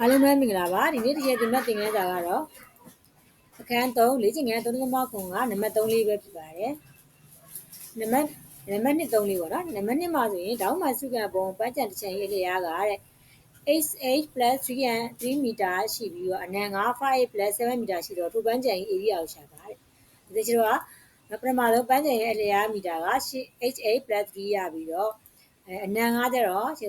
အားလုံးပဲမင်္ဂလာပါဒီနေ့တစ်ရက်ဒီမဲ့တင်ခဲ့တာကတော့အခန်း3လေ့ကျင့်ခန်း3.9ကနံပါတ်3လေးပဲဖြစ်ပါတယ်နံပါတ်နံပါတ်1 3လေးပေါ့နော်နံပါတ်1မှာဆိုရင်ဒေါင်းမှာစုကပုံပန်းချံတစ်ချင်ရေးလျားကတဲ့8 3 3မီတာရှိပြီးတော့အနံ9 5 7မီတာရှိတော့ထိုပန်းချံရေး area ကိုရှာပါတဲ့ဒီကျတော့ကပထမဆုံးပန်းချံရေးအလျားမီတာက8 3ရပြီးတော့အနံ9ကျတော့5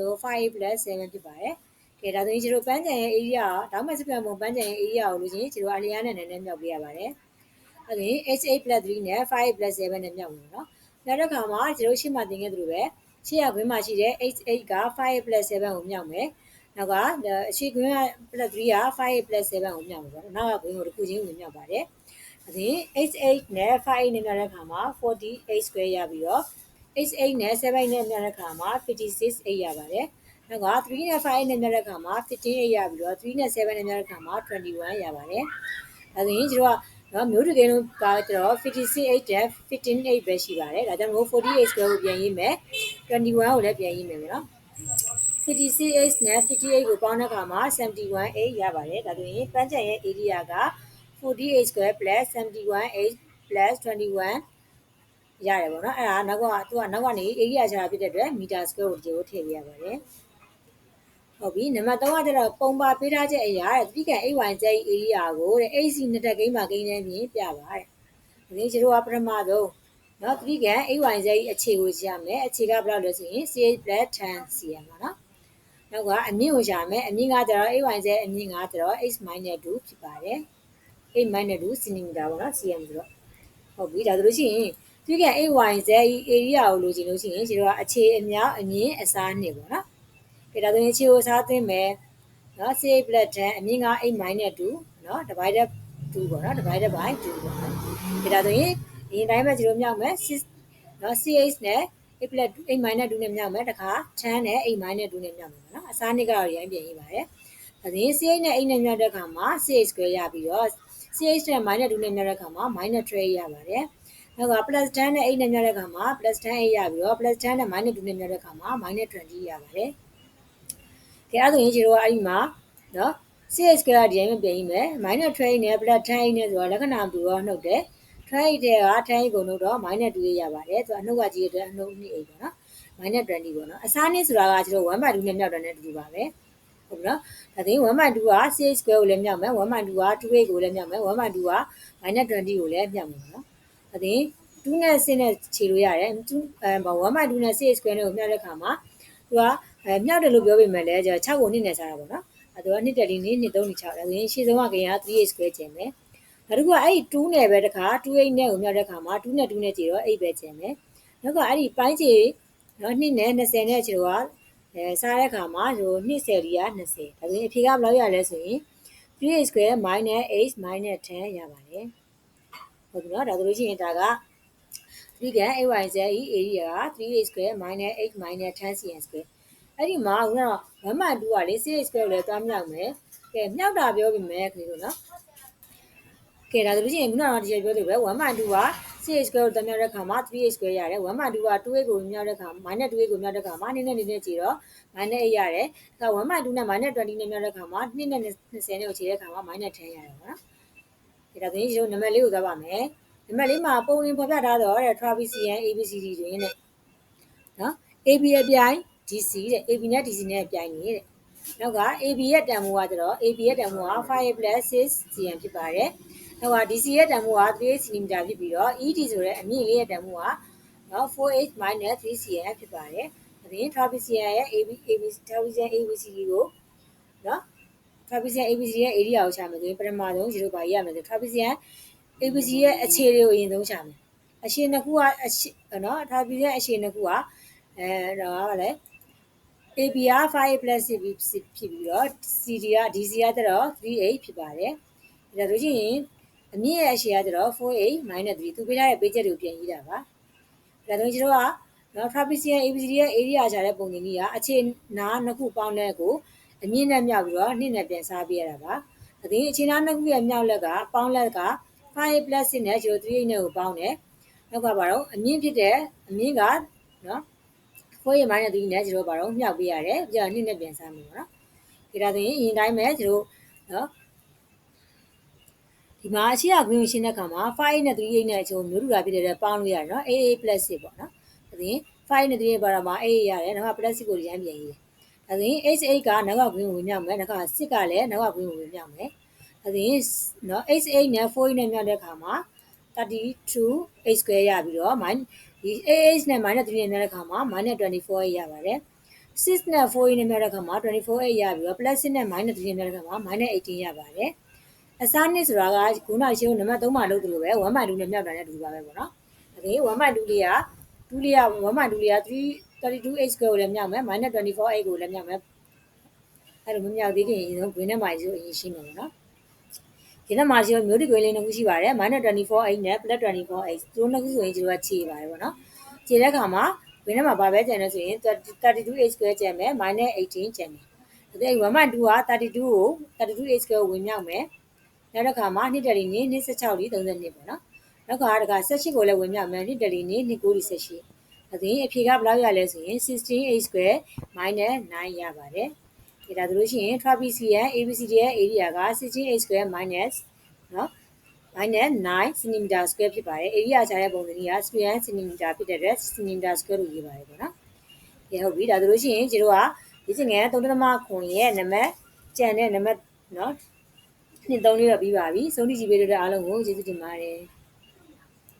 7ဖြစ်ပါတယ်ကဲ ဒါဆိုရင်ကျတို့ပန်းချံရဲ့ area ဒေါင်းမစပြန်ပုံပန်းချံရဲ့ area ကိုလို့ချင်းကျတို့အလျားနဲ့နည်းနည်းမြောက်ပေးရပါတယ်။အဲ့ဒီ h8 3နဲ့5 7နဲ့မြောက်မယ်နော်။နောက်တစ်ခါမှာကျတို့ရှေ့မှာသင်ခဲ့သလိုပဲရှေ့ရခွင်းမှာရှိတဲ့ h8 က5 7ကိုမြောက်မယ်။နောက်ကအရှိခွင်းက plus 3က5 7ကိုမြောက်မယ်ပေါ့။နောက်ကခွင်းကိုတစ်ခုချင်းဝင်မြောက်ပါတယ်။အဲ့ဒီ h8 နဲ့5နဲ့မြောက်တဲ့အခါမှာ48 square ရပြီးတော့ h8 နဲ့7နဲ့မြောက်တဲ့အခါမှာ56 8ရပါတယ်။ နောက်က3နဲ့5နဲ့မြတ်တဲ့ခါမှာ15ရပြီးတော့3နဲ့7နဲ့မြတ်တဲ့ခါမှာ21ရပါတယ်။ဒါဆိုရင်ကျတော့နော်မျိုးတူကင်းလုံးကကျတော့56 8 15 8ပဲရှိပါတယ်။ဒါကြောင့်မို့48 square ကိုပြန်ရေးမယ်။21ကိုလည်းပြန်ရေးမယ်နော်။56 နဲ့58ကိုပေါင်းတဲ့အခါမှာ71 8ရပါတယ်။ဒါဆိုရင်ပန်းချံရဲ့ area က48 square plus 71 8 plus 21ရတယ်ပေါ့နော်အဲ့ဒါနောက်ကသူကနောက်ကနေ area ချတာဖြစ်တဲ့အတွက် meter square ကိုဒီလိုထည့်ပေးရပါတယ် ဟုတ်ပြီနံပါတ်3ကကျတော့ပုံပါပေးထားချက်အရာတဲ့တိကန် AYJ area ကိုတဲ့ AC နှစ်တက်ကိန်းမှာကိန်းနေမြင်ပြပါတယ်။ဒီကျတော့ပထမဆုံးနော်တိကန် AYJ အခြေကိုရှာမယ်အခြေကဘယ်လောက်လဲဆိုရင် CH plus tan CM ပါနော်။နောက်ကအမြင့်ကိုရှာမယ်အမြင့်ကကျတော့ AYJ အမြင့်ကကျတော့ h minus 2ဖြစ်ပါတယ်။ h minus 2 cm ပါနော် CM ဆိုတော့ဟုတ်ပြီဒါဆိုလို့ရှိရင်တိကန် AYJ area ကိုလိုချင်လို့ရှိရင်ကျတော့အခြေအမြောက်အမြင့်အစားနှစ်ပေါ့နော် ဒါဆိုရင်ခြေကိုစားသွင်းမယ်နော် CA blood 10အမြင့်က8 minus 2နော် divided 2ပေါ့နော် divided by 2ပေါ့နော်ကဲဒါဆိုရင်ဒီတိုင်းပဲဒီလိုမြောက်မယ်6နော် CH နဲ့8 blood 8 minus 2နဲ့မြောက်မယ်တခါ10နဲ့8 minus 2နဲ့မြောက်မယ်နော်အစားနှစ်ကတော့ရိုင်းပြန်ရေးပါတယ်ဒါဆိုရင် CH နဲ့8နဲ့မြောက်တဲ့အခါမှာ CH square ရပြီးတော့ CH နဲ့ minus 2နဲ့မြောက်တဲ့အခါမှာ minus 3ရပါတယ်နောက်က plus 10နဲ့8နဲ့မြောက်တဲ့အခါမှာ plus 10 8ရပြီးတော့ plus 10နဲ့ minus 2နဲ့မြောက်တဲ့အခါမှာ minus 20ရပါတယ် ကဲအဲ့ဒါဆိုရင်ကျတို့ကအဲ့ဒီမှာနော် CH ကဒီတိုင်းမပြင်ရင်မယ် minus 12နဲ့ plus 10နဲ့ဆိုတော့လက္ခဏာတူတော့နှုတ်တယ်12တဲ့က10ကိုနှုတ်တော့ minus 2ရပါတယ်သူကအနှုတ်ကကြီးတဲ့အနှုတ်2အိပေါ့နော် minus 20ပေါ့နော်အစားနည်းဆိုတာကကျတို့1 by 2နဲ့မြောက်တယ်နဲ့တူတူပါပဲဟုတ်ပြီနော်ဒါသိရင်1 by 2က CH square ကိုလည်းမြောက်မယ်1 by 2က2ကိုလည်းမြောက်မယ်1 by 2က minus 20ကိုလည်းမြောက်မယ်နော်ဒါသိရင်2နဲ့6နဲ့ခြေလို့ရတယ်2အဲ1 by 2နဲ့ CH square နဲ့ကိုမြောက်တဲ့အခါမှာသူက အဲမြောက်တယ်လို့ပြောပေမဲ့လည်းကျွန်တော်6ကိုနှစ်နဲ့စားတာပေါ့နော်အဲတော့နှစ်တက်လေးနှစ်နှစ်3နှစ်6ဒါဆိုရင်ရှေ့ဆုံးကကရင်က 3h square ကျင်မယ်နောက်တစ်ခုကအဲ့ဒီ2နဲ့ပဲတခါ 2h နဲ့ကိုမြောက်တဲ့ခါမှာ2နဲ့2နဲ့ကြည့်တော့8ပဲကျင်မယ်နောက်ကအဲ့ဒီပိုင်းချေနော်2နဲ့20နဲ့ကျတော့အဲစားတဲ့ခါမှာဟို20လီက20ဒါဆိုရင်အဖြေကဘယ်လောက်ရလဲဆိုရင် 3h square minus 8 minus 10ရပါတယ်ဟုတ်ပြီနော်ဒါဆိုလို့ရှိရင်ဒါကဒီက AYZ area 3h square minus 8 minus 10 cm square အဲ့ဒီမှာခုနက1မှ2ကလေ CH square ကိုလည်းသွားမြောက်မယ်ကဲမြောက်တာပြောပြီမယ်ခင်ဗျတို့နော်ကဲဒါဆိုလို့ရှိရင်ခုနကဒီပြောလို့ပဲ1မှ2က CH square ကိုသွားမြောက်တဲ့ခါမှာ 3h square ရတယ်1မှ2က 2h ကိုမြောက်တဲ့ခါ minus 2h ကိုမြောက်တဲ့ခါမှာ2နဲ့2နဲ့ကြည့်တော့ minus 8ရတယ်ဒါ1မှ2နဲ့ minus 20 နဲ့မြောက်တဲ့ခါမှာ2နဲ့20နဲ့ကိုခြေတဲ့ခါမှာ minus 10 ရတယ်ပေါ့နော်ကဲဒါဆိုရင်ဒီလိုနံပါတ်လေးကိုသွားပါမယ်နံပါတ်လေးမှာပုံရင်ဖော်ပြထားတော့တဲ့ Trapezium ABCD တွင်တဲ့နော် AB အပြိုင် DC တဲ့ AB နဲ့ DC နဲ့ပြိုင်နေတဲ့နောက်က AB ရဲ့တန်ဖိုးကကျတော့ AB ရဲ့တန်ဖိုးက5 6 cm ဖြစ်ပါတယ်နောက်က DC ရဲ့တန်ဖိုးက3 cm ဖြစ်ပြီးတော့ ED ဆိုတဲ့အမြင့်လေးရဲ့တန်ဖိုးကနော် 4h 3 cm ဖြစ်ပါတယ်ဒါပြင် trapezium ရဲ့ AB AB trapezium ABCD ကိုနော် trapezium ABCD ရဲ့ area ကိုရှာမယ်ဆိုရင်ပထမဆုံး0ပါရရမယ်ဆို trapezium ABC ရဲ့အခြေတွေကိုအရင်ဆုံးရှာမယ်အခြေနှစ်ခုကအနော် trapezium အခြေနှစ်ခုကအဲတော့ဗာလဲ AB က5 plus ဖြစ်ပြီးတော့ CD က DC ကတော့38ဖြစ်ပါတယ်ဒါဆိုရင်အမြင့်ရဲ့အရှိကတော့48 3သူပေးထားတဲ့ပေးချက်တွေကိုပြန်ရေးတာပါဒါဆိုရင်ကျွန်တော်ကနော် trapezium ABCD ရဲ့ area ရှာတဲ့ပုံစံကြီးကအခြေနာနှစ်ခုပေါင်းတဲ့ကိုအမြင့်နဲ့မြောက်ပြီးတော့နှစ်နဲ့ပြန်စားပေးရတာပါအရင်အခြေနာနှစ်ခုရဲ့မြောက်လက်ကပေါင်းလက်က5 plus နဲ့038နဲ့ကိုပေါင်းတယ်နောက်ကပါတော့အမြင့်ဖြစ်တဲ့အမြင့်ကနော် ခွဲရမိုင်းနဲ့သူနဲ့ကျတော့ပါတော့မြောက်ပေးရတယ်ပြီးတော့နှစ်နဲ့ပြန်စားမယ်ပေါ့နော်ဒီဒါဆိုရင်အရင်တိုင်းပဲကျတို့နော်ဒီမှာအရှိရ green ကိုရှင်းတဲ့အခါမှာ5နဲ့3 8နဲ့အချိုးမျိုးတူတာဖြစ်တဲ့အတွက်ပေါင်းလို့ရတယ်နော် AA plus 6ပေါ့နော်ဒါဆိုရင်5နဲ့3ရဲ့ပါရမှာ AA ရတယ်နောက်က plus 6ကိုဒီတိုင်းပြန်ရေးတယ်ဒါဆိုရင် h8 ကနောက်က green ကိုဝင်မြောက်မယ်နောက်က6ကလည်းနောက်က green ကိုဝင်မြောက်မယ်ဒါဆိုရင်နော် h8 နဲ့4နဲ့မြောက်တဲ့အခါမှာ32 h square ရပြီးတော့ min ဒီ ah နဲ့ minus 3နဲ့မြောက်တဲ့အခါမှာ minus 24ရပါတယ်6နဲ့4နဲ့မြောက်တဲ့အခါမှာ 24ရပြီးတော့ plus 6နဲ့ minus 3နဲ့မြောက်တဲ့အခါမှာ minus 18ရပါတယ်အစားနှစ်ဆိုတာကခုနရှင်းနံပါတ်3မှာလုပ်သလိုပဲ1မှ2နဲ့မြောက်တာနဲ့တူပါပဲပေါ့နော်။ဒါပြင်1မှ2လေးက2လေးက1မှ2လေးက3 32x square ကိုလည်းမြောက်မယ် -24x ကိုလည်းမြောက်မယ်။အဲ့လိုမမြောက်သေးခင်ရင်ဆုံး green နဲ့ minus ကိုအရင်ရှင်းမယ်ပေါ့နော်။ ဒီနဲ့မှာရှင်းမျိုးတိကွေးလေးနှစ်ခုရှိပါတယ် -24x နဲ့ +24x သူတို့နှစ်ခုဆိုရင်ကျွန်တော်ကခြေပါတယ်ပေါ့နော်။ခြေတဲ့အခါမှာ green နဲ့မှာဘာပဲကျန်လဲဆိုရင် 32x square ကျန်မယ် -18 ကျန်မယ်။ဒါပေမဲ့1မှ2က32ကို 32x square ကိုဝင်မြောက်မယ်။နောက်တစ်ခါမှာနှစ်တရီနေနှစ်16လီ32ပေါ့နော်နောက်ကတက18ကိုလည်းဝင်မြောက်မယ်နှစ်တရီနေနှစ်9လီ18အပြင်အဖြေကဘယ်လောက်ရလဲဆိုရင် 16a square minus 9ရပါတယ် ဒီဒါဆိုလို့ရှိရင် trapezium abcd ရဲ့ area က 16a square minus နော် minus 9 cm square ဖြစ်ပါတယ် area ချတဲ့ပုံစံကြီးက square cm ဖြစ်တဲ့အတွက် cm square လို့ရေးပါတယ်ပေါ့နော်ဒီဟုတ်ပြီဒါဆိုလို့ရှိရင်ကျတို့ကဒီချင်းငယ်3.9ခွန်ရဲ့နံပါတ်ကျန်တဲ့နံပါတ်နော်နှစ်သုံးလေးတော့ပြီးပါပြီ။ဆုံးဖြတ်ကြည့်ပေးတဲ့အားလုံးကိုကျေးဇူးတင်ပါတယ်။